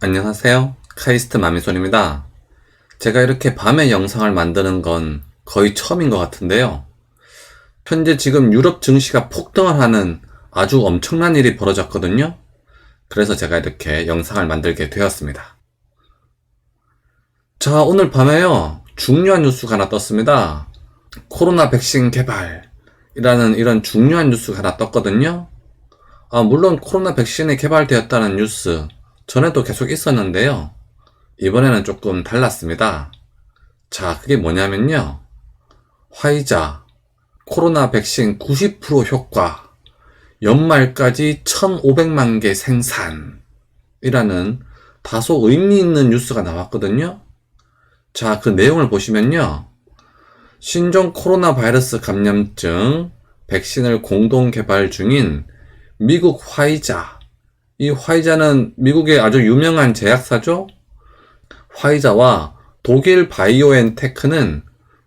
안녕하세요. 카이스트 마미손입니다. 제가 이렇게 밤에 영상을 만드는 건 거의 처음인 것 같은데요. 현재 지금 유럽 증시가 폭등을 하는 아주 엄청난 일이 벌어졌거든요. 그래서 제가 이렇게 영상을 만들게 되었습니다. 자, 오늘 밤에요. 중요한 뉴스가 하나 떴습니다. 코로나 백신 개발이라는 이런 중요한 뉴스가 하나 떴거든요. 아, 물론 코로나 백신이 개발되었다는 뉴스 전에도 계속 있었는데요. 이번에는 조금 달랐습니다. 자, 그게 뭐냐면요. 화이자 코로나 백신 90% 효과 연말까지 1,500만 개 생산이라는 다소 의미 있는 뉴스가 나왔거든요. 자, 그 내용을 보시면요. 신종 코로나 바이러스 감염증 백신을 공동 개발 중인 미국 화이자. 이 화이자는 미국의 아주 유명한 제약사죠? 화이자와 독일 바이오엔테크는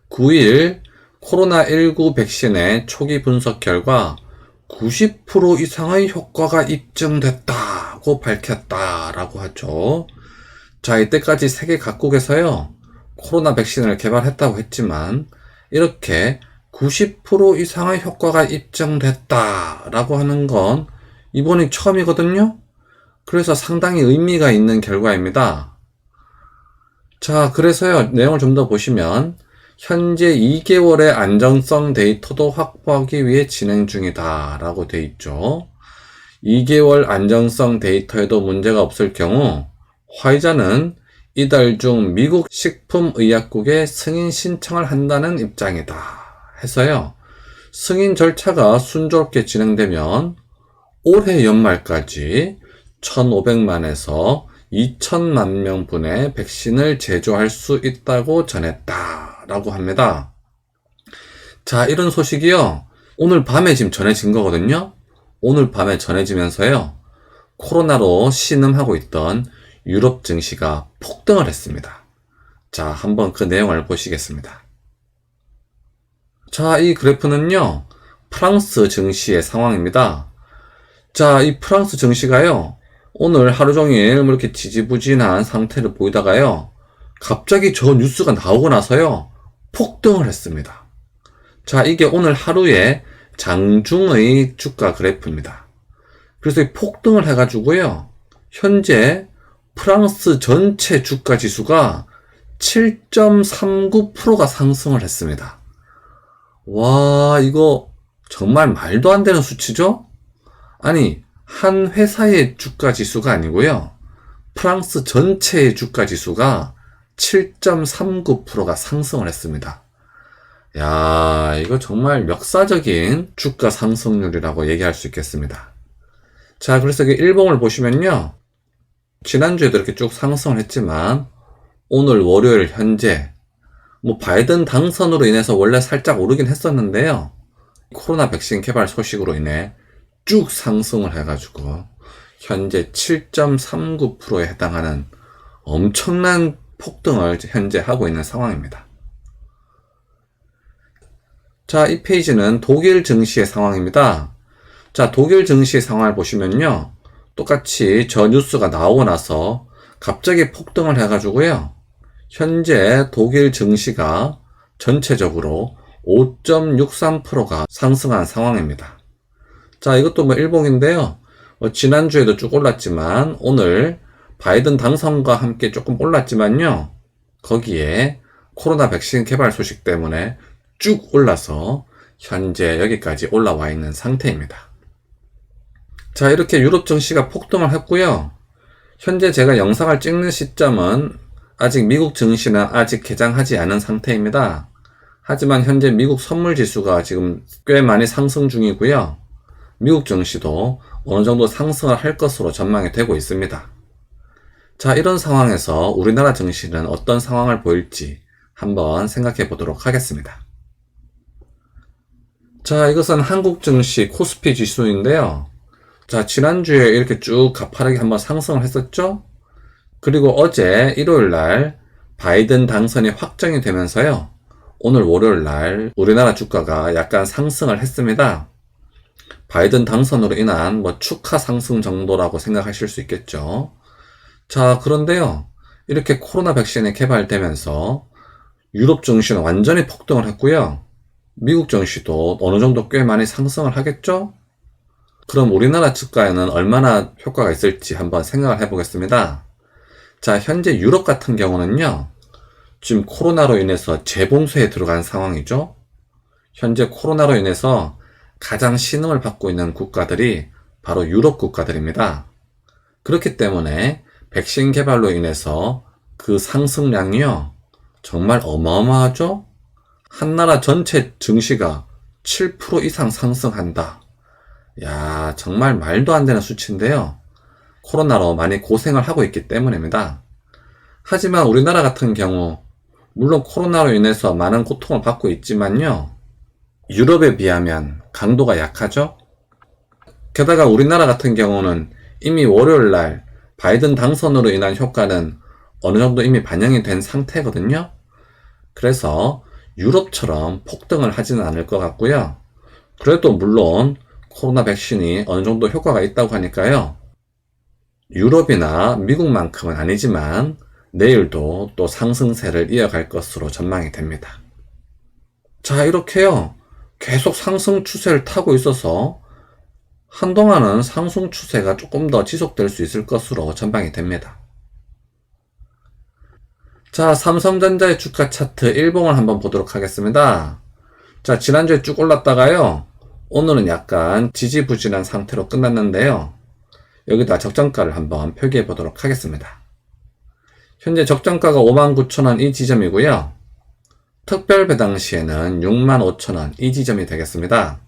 9일 코로나19 백신의 초기 분석 결과 90% 이상의 효과가 입증됐다고 밝혔다라고 하죠. 자, 이때까지 세계 각국에서요, 코로나 백신을 개발했다고 했지만, 이렇게 90% 이상의 효과가 입증됐다라고 하는 건 이번이 처음이거든요? 그래서 상당히 의미가 있는 결과입니다. 자, 그래서요, 내용을 좀 더 보시면, 현재 2개월의 안정성 데이터도 확보하기 위해 진행 중이다 라고 돼 있죠. 2개월 안정성 데이터에도 문제가 없을 경우 화이자는 이달 중 미국 식품의약국에 승인 신청을 한다는 입장이다 해서요. 승인 절차가 순조롭게 진행되면 올해 연말까지 1,500만에서 2천만 명분의 백신을 제조할 수 있다고 전했다. 라고 합니다. 자, 이런 소식이요. 오늘 밤에 지금 전해진 거거든요. 오늘 밤에 전해지면서요. 코로나로 신음하고 있던 유럽 증시가 폭등을 했습니다. 자, 한번 그 내용을 보시겠습니다. 자, 이 그래프는요. 프랑스 증시의 상황입니다. 자, 이 프랑스 증시가요. 오늘 하루 종일 뭐 이렇게 지지부진한 상태를 보이다가요. 갑자기 저 뉴스가 나오고 나서요. 폭등을 했습니다. 자, 이게 오늘 하루의 장중의 주가 그래프입니다. 그래서 이 폭등을 해가지고요. 현재 프랑스 전체 주가 지수가 7.39%가 상승을 했습니다. 와, 이거 정말 말도 안 되는 수치죠? 아니, 한 회사의 주가 지수가 아니고요. 프랑스 전체의 주가 지수가 7.39%가 상승을 했습니다. 야, 이거 정말 역사적인 주가 상승률이라고 얘기할 수 있겠습니다. 자, 그래서 이 일봉을 보시면요. 지난주에도 이렇게 쭉 상승을 했지만, 오늘 월요일 현재, 뭐, 바이든 당선으로 인해서 원래 살짝 오르긴 했었는데요. 코로나 백신 개발 소식으로 인해 쭉 상승을 해가지고, 현재 7.39%에 해당하는 엄청난 폭등을 현재 하고 있는 상황입니다. 자, 이 페이지는 독일 증시의 상황입니다. 자, 독일 증시의 상황을 보시면요. 똑같이 저 뉴스가 나오고 나서 갑자기 폭등을 해가지고요. 현재 독일 증시가 전체적으로 5.63%가 상승한 상황입니다. 자, 이것도 뭐 일봉인데요. 뭐 지난주에도 쭉 올랐지만 오늘 바이든 당선과 함께 조금 올랐지만요. 거기에 코로나 백신 개발 소식 때문에 쭉 올라서 현재 여기까지 올라와 있는 상태입니다. 자, 이렇게 유럽 증시가 폭등을 했고요. 현재 제가 영상을 찍는 시점은 아직 미국 증시는 아직 개장하지 않은 상태입니다. 하지만 현재 미국 선물 지수가 지금 꽤 많이 상승 중이고요. 미국 증시도 어느 정도 상승을 할 것으로 전망이 되고 있습니다. 자, 이런 상황에서 우리나라 증시는 어떤 상황을 보일지 한번 생각해 보도록 하겠습니다. 자, 이것은 한국 증시 코스피 지수인데요. 자, 지난주에 이렇게 쭉 가파르게 한번 상승을 했었죠? 그리고 어제 일요일 날 바이든 당선이 확정이 되면서요. 오늘 월요일 날 우리나라 주가가 약간 상승을 했습니다. 바이든 당선으로 인한 뭐 축하 상승 정도라고 생각하실 수 있겠죠. 자, 그런데요. 이렇게 코로나 백신이 개발되면서 유럽 증시는 완전히 폭등을 했고요. 미국 증시도 어느 정도 꽤 많이 상승을 하겠죠? 그럼 우리나라 주가에는 얼마나 효과가 있을지 한번 생각을 해보겠습니다. 자, 현재 유럽 같은 경우는요. 지금 코로나로 인해서 재봉쇄에 들어간 상황이죠. 현재 코로나로 인해서 가장 신흥을 받고 있는 국가들이 바로 유럽 국가들입니다. 그렇기 때문에 백신 개발로 인해서 그 상승량이요. 정말 어마어마하죠? 한 나라 전체 증시가 7% 이상 상승한다. 야, 정말 말도 안 되는 수치인데요. 코로나로 많이 고생을 하고 있기 때문입니다. 하지만 우리나라 같은 경우, 물론 코로나로 인해서 많은 고통을 받고 있지만요. 유럽에 비하면 강도가 약하죠? 게다가 우리나라 같은 경우는 이미 월요일 날 바이든 당선으로 인한 효과는 어느 정도 이미 반영이 된 상태거든요. 그래서 유럽처럼 폭등을 하지는 않을 것 같고요. 그래도 물론 코로나 백신이 어느 정도 효과가 있다고 하니까요. 유럽이나 미국만큼은 아니지만 내일도 또 상승세를 이어갈 것으로 전망이 됩니다. 자, 이렇게요. 계속 상승 추세를 타고 있어서 한동안은 상승 추세가 조금 더 지속될 수 있을 것으로 전망이 됩니다. 자, 삼성전자의 주가 차트 일봉을 한번 보도록 하겠습니다. 자, 지난주에 쭉 올랐다가요. 오늘은 약간 지지부진한 상태로 끝났는데요. 여기다 적정가를 한번 표기해 보도록 하겠습니다. 현재 적정가가 59,000원 이 지점이고요. 특별 배당 시에는 65,000원 이 지점이 되겠습니다.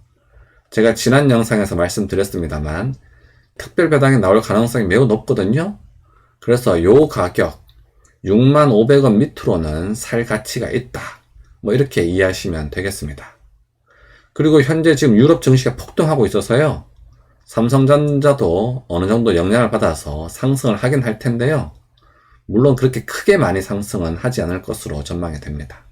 제가 지난 영상에서 말씀드렸습니다만 특별 배당이 나올 가능성이 매우 높거든요. 그래서 요 가격 65,000원 밑으로는 살 가치가 있다. 뭐 이렇게 이해하시면 되겠습니다. 그리고 현재 지금 유럽 증시가 폭등하고 있어서요. 삼성전자도 어느 정도 영향을 받아서 상승을 하긴 할 텐데요. 물론 그렇게 크게 많이 상승은 하지 않을 것으로 전망이 됩니다.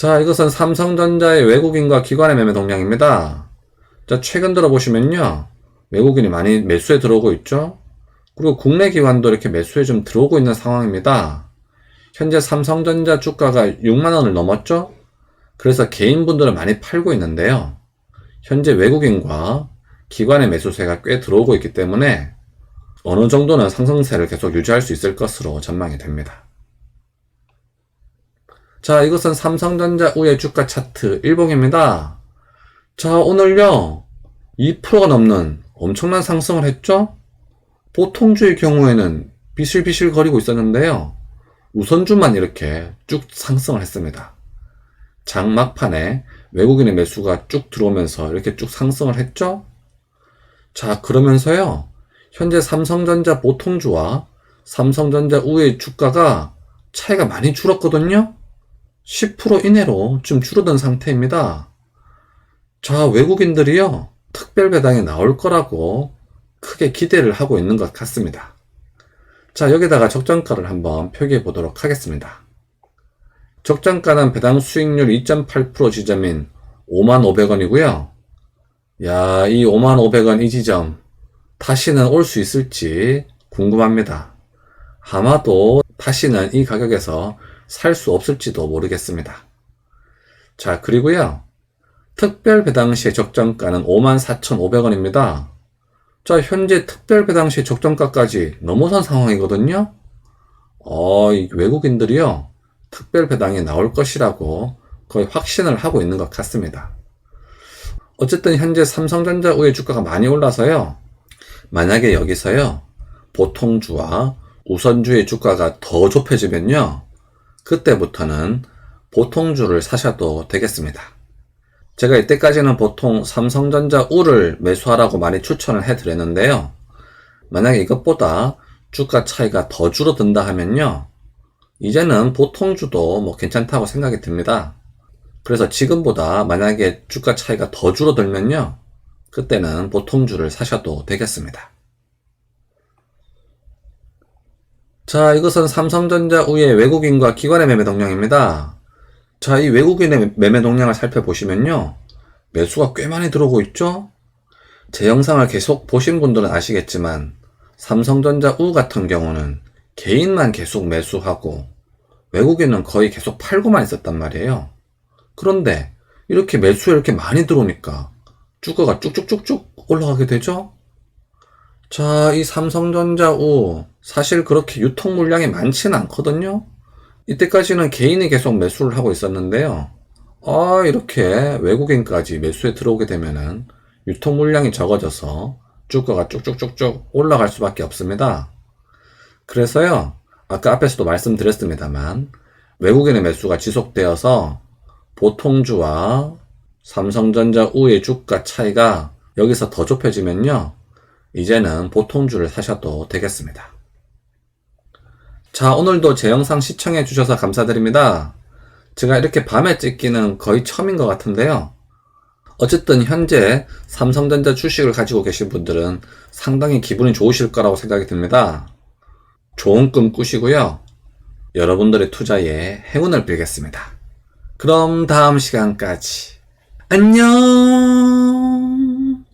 자, 이것은 삼성전자의 외국인과 기관의 매매 동향입니다. 자, 최근 들어 보시면요. 외국인이 많이 매수에 들어오고 있죠. 그리고 국내 기관도 이렇게 매수에 좀 들어오고 있는 상황입니다. 현재 삼성전자 주가가 6만원을 넘었죠? 그래서 개인분들은 많이 팔고 있는데요. 현재 외국인과 기관의 매수세가 꽤 들어오고 있기 때문에 어느 정도는 상승세를 계속 유지할 수 있을 것으로 전망이 됩니다. 자, 이것은 삼성전자 우의 주가 차트 일봉입니다. 자, 오늘요, 2%가 넘는 엄청난 상승을 했죠? 보통주의 경우에는 비실비실 거리고 있었는데요. 우선주만 이렇게 쭉 상승을 했습니다. 장 막판에 외국인의 매수가 쭉 들어오면서 이렇게 쭉 상승을 했죠? 자, 그러면서요, 현재 삼성전자 보통주와 삼성전자 우의 주가가 차이가 많이 줄었거든요? 10% 이내로 좀 줄어든 상태입니다. 자, 외국인들이요, 특별 배당이 나올 거라고 크게 기대를 하고 있는 것 같습니다. 자, 여기다가 적정가를 한번 표기해 보도록 하겠습니다. 적정가는 배당 수익률 2.8% 지점인 55,500원이고요. 야, 이 55,500원 이 지점 다시는 올 수 있을지 궁금합니다. 아마도 다시는 이 가격에서 살 수 없을지도 모르겠습니다. 자, 그리고요. 특별 배당 시의 적정가는 54,500원입니다. 자, 현재 특별 배당 시 적정가까지 넘어선 상황이거든요. 어, 이 외국인들이요. 특별 배당이 나올 것이라고 거의 확신을 하고 있는 것 같습니다. 어쨌든 현재 삼성전자 우의 주가가 많이 올라서요. 만약에 여기서요. 보통주와 우선주의 주가가 더 좁혀지면요. 그때부터는 보통주를 사셔도 되겠습니다. 제가 이때까지는 보통 삼성전자 우를 매수하라고 많이 추천을 해드렸는데요. 만약에 이것보다 주가 차이가 더 줄어든다 하면요. 이제는 보통주도 뭐 괜찮다고 생각이 듭니다. 그래서 지금보다 만약에 주가 차이가 더 줄어들면요. 그때는 보통주를 사셔도 되겠습니다. 자, 이것은 삼성전자 우의 외국인과 기관의 매매 동향입니다. 자, 이 외국인의 매매 동향을 살펴보시면요. 매수가 꽤 많이 들어오고 있죠? 제 영상을 계속 보신 분들은 아시겠지만 삼성전자 우 같은 경우는 개인만 계속 매수하고 외국인은 거의 계속 팔고만 있었단 말이에요. 그런데 이렇게 매수에 이렇게 많이 들어오니까 주가가 쭉쭉쭉쭉 올라가게 되죠? 자, 이 삼성전자 우 사실 그렇게 유통 물량이 많지는 않거든요. 이때까지는 개인이 계속 매수를 하고 있었는데요. 아, 이렇게 외국인까지 매수에 들어오게 되면은 유통 물량이 적어져서 주가가 쭉쭉쭉쭉 올라갈 수밖에 없습니다. 그래서요, 아까 앞에서도 말씀드렸습니다만, 외국인의 매수가 지속되어서 보통주와 삼성전자 우의 주가 차이가 여기서 더 좁혀지면요, 이제는 보통주를 사셔도 되겠습니다. 자, 오늘도 제 영상 시청해 주셔서 감사드립니다. 제가 이렇게 밤에 찍기는 거의 처음인 것 같은데요. 어쨌든 현재 삼성전자 주식을 가지고 계신 분들은 상당히 기분이 좋으실 거라고 생각이 듭니다. 좋은 꿈 꾸시고요. 여러분들의 투자에 행운을 빌겠습니다. 그럼 다음 시간까지 안녕!